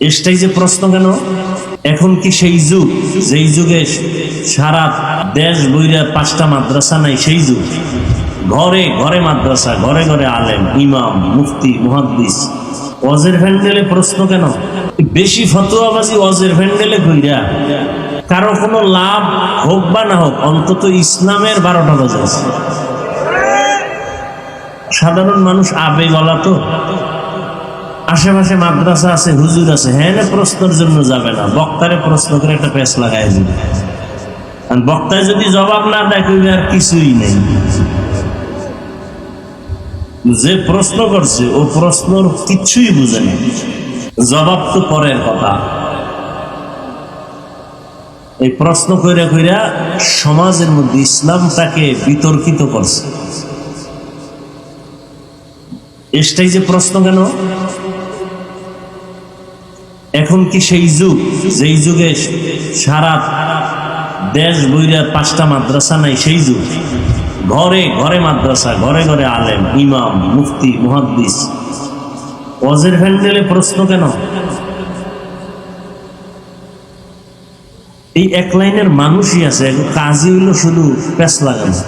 এটাই যে প্রশ্ন কেন? এখন কি সেই যুগ? যেই যুগে সারা দেশ বইরা পাঁচটা মাদ্রাসা নাই, সেই যুগ। ঘরে ঘরে মাদ্রাসা, ঘরে ঘরে আলেম, ইমাম, মুফতি, মুহাদ্দিস। অজের ভ্যান্ডেলে প্রশ্ন কেন? বেশি ফতোয়াবাজি অজের ভ্যান্ডেলে কইরা কারও কোনো লাভ হোক বা না হোক, অন্তত ইসলামের বারোটা বাজে আছে। সাধারণ মানুষ আবেগলা তো। আশেপাশে মাদ্রাসা আছে, হুজুর আছে হ্যাঁ প্রশ্নের জন্য যাবে না। বক্তারে প্রশ্ন করে একটা পেস লাগাই দিবে। বক্তায় যদি জবাব না কইবে আর কিছুই নেই। যে প্রশ্ন করছে, ও প্রশ্নর কিচ্ছুই বুঝে না। জবাব তো পরের কথা। এই প্রশ্ন কইরা কইরা সমাজের মধ্যে ইসলামটাকে বিতর্কিত করছে। এটাই যে প্রশ্ন কেন? এখন কি সেই যুগ? যেই যুগে সারা দেশ বইরা পাঁচটা মাদ্রাসা নাই, সেই যুগ। ঘরে ঘরে মাদ্রাসা, ঘরে ঘরে আলেম, ইমাম, মুফতি, মুহাদ্দিস। অজের ভ্যান্ডেলে প্রশ্ন কেন? এই এক লাইনের মানুষই আছে কাজই হইল শুধু পেস লাগানো।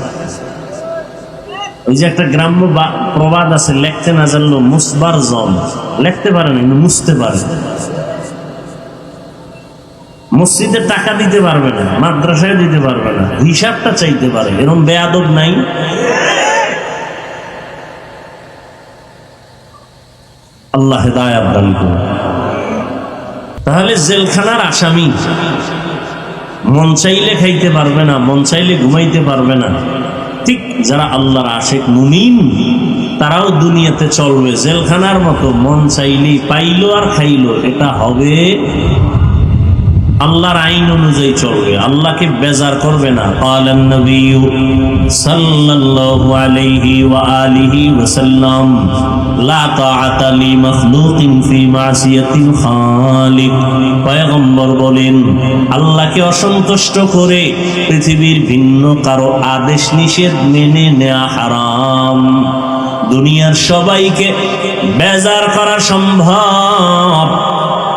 ওই যে একটা গ্রাম্য প্রবাদ আছে, লেখতে না জানলো মুসবার জম লেখতে পারে না, কিন্তু মুছতে পারে। মসজিদে টাকা দিতে পারবে না, মাদ্রাসায় দিতে পারবে না, হিসাবটা চাইতে পারে এরকম বেয়াদব নাই? আল্লাহ। তাহলে জেলখানার আসামি মন চাইলে খাইতে পারবে না, মন চাইলে ঘুমাইতে পারবে না। ঠিক যারা আল্লাহর আশেক মুমিন, তারাও দুনিয়াতে চলবে। জেলখানার মতো মন চাইলেই পাইলো আর খাইলো, এটা হবে আল্লাহর আইন অনুযায়ী চলবে আল্লাহকে বেজার করবে না قال النبي صلى الله عليه وآله وسلم لا طاعة لمخلوق في معصية الخالق পয়গম্বর বলেন আল্লাহকে অসন্তুষ্ট করে পৃথিবীর ভিন্ন কারো আদেশ নিষেধ মেনে নেওয়া হারাম দুনিয়ার সবাইকে বেজার করা সম্ভব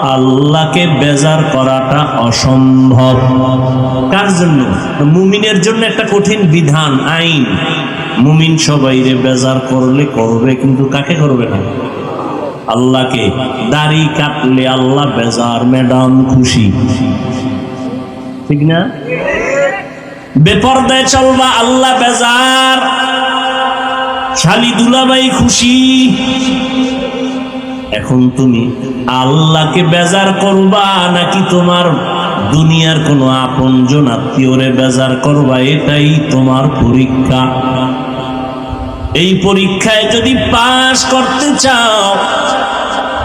আল্লাহকে বেজার করাটা অসম্ভব। কার জন্য? মুমিনের জন্য একটা কঠিন বিধান, আইন। মুমিন সবাই সবাইরে বেজার করলে করবে, কিন্তু কাকে করবে না? আল্লাহকে। দাড়ি কাটলে আল্লাহ বেজার, ম্যাডাম খুশি। ঠিক না? বেপরদায় চলবা, আল্লাহ বেজার। শালি দুলাবাই খুশি। এখন তুমি আল্লাহকে বেজার করবা নাকি তোমার দুনিয়ার কোনো আপনজন আত্মীয়রে বেজার করবা? এটাই তোমার পরীক্ষা। এই পরীক্ষায় যদি পাশ করতে চাও,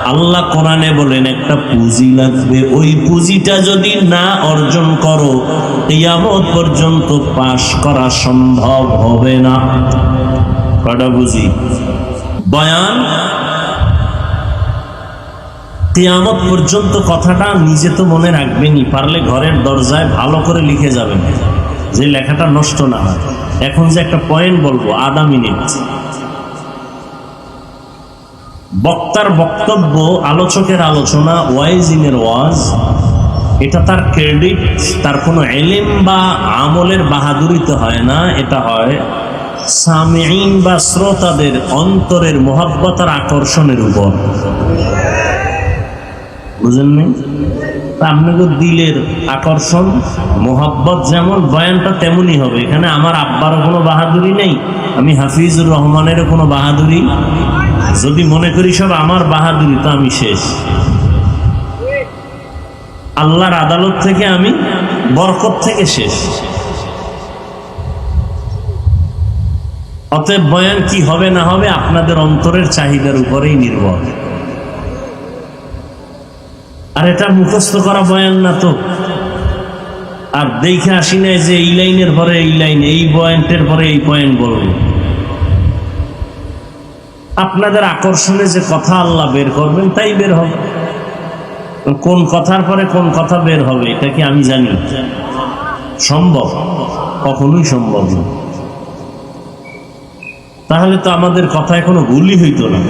আল্লাহ কোরআনে বলেন, একটা পুঁজি লাগবে। ওই পুঁজিটা যদি না অর্জন করো ইয়ামত পর্যন্ত পাশ করা সম্ভব হবে না। কটা বুঝি? বয়ান কেয়ামত পর্যন্ত কথাটা নিজে তো মনে রাখবেনই, পারলে ঘরের দরজায় ভালো করে লিখে যাবেন। যে লেখাটা নষ্ট না হয়। এখন যে একটা পয়েন্ট বলব, আধা মিনিট। বক্তার বক্তব্য, আলোচকের আলোচনা ওয়াইজিনের ওয়াজ এটা তার ক্রেডিট তার কোনো এলেম বা আমলের বাহাদুরিতে হয় না, এটা হয় সামিন বা শ্রোতাদের অন্তরের মোহাব্বত আর আকর্ষণের উপর। আপনাকে দিলের আকর্ষণ, মোহাব্বত যেমন, বয়ানটা তেমনই হবে। এখানে আমার আব্বারও কোনো বাহাদুরি নেই, আমি হাফিজুর রহমানেরও কোনো বাহাদুরি। যদি মনে করি সব আমার বাহাদুরি, তো আমি শেষ। আল্লাহর আদালত থেকে আমি বরকত থেকে শেষ। অতএব বয়ান কি হবে না হবে আপনাদের অন্তরের চাহিদার উপরেই নির্ভর। আর এটা মুখস্থ করা বয়ান না তো। আর দেখে আসি নাই যে এই লাইনের পরে এই লাইন, এই পয়েন্টের পরে এই পয়েন্ট বলব। আপনাদের আকর্ষণে যে কথা আল্লাহ বের করবেন, তাই বের হবে। কোন কথার পরে কোন কথা বের হবে, এটা কি আমি জানি সম্ভব? কখনোই সম্ভব না। তাহলে তো আমাদের কথা এখনও ভুলই হইতো না।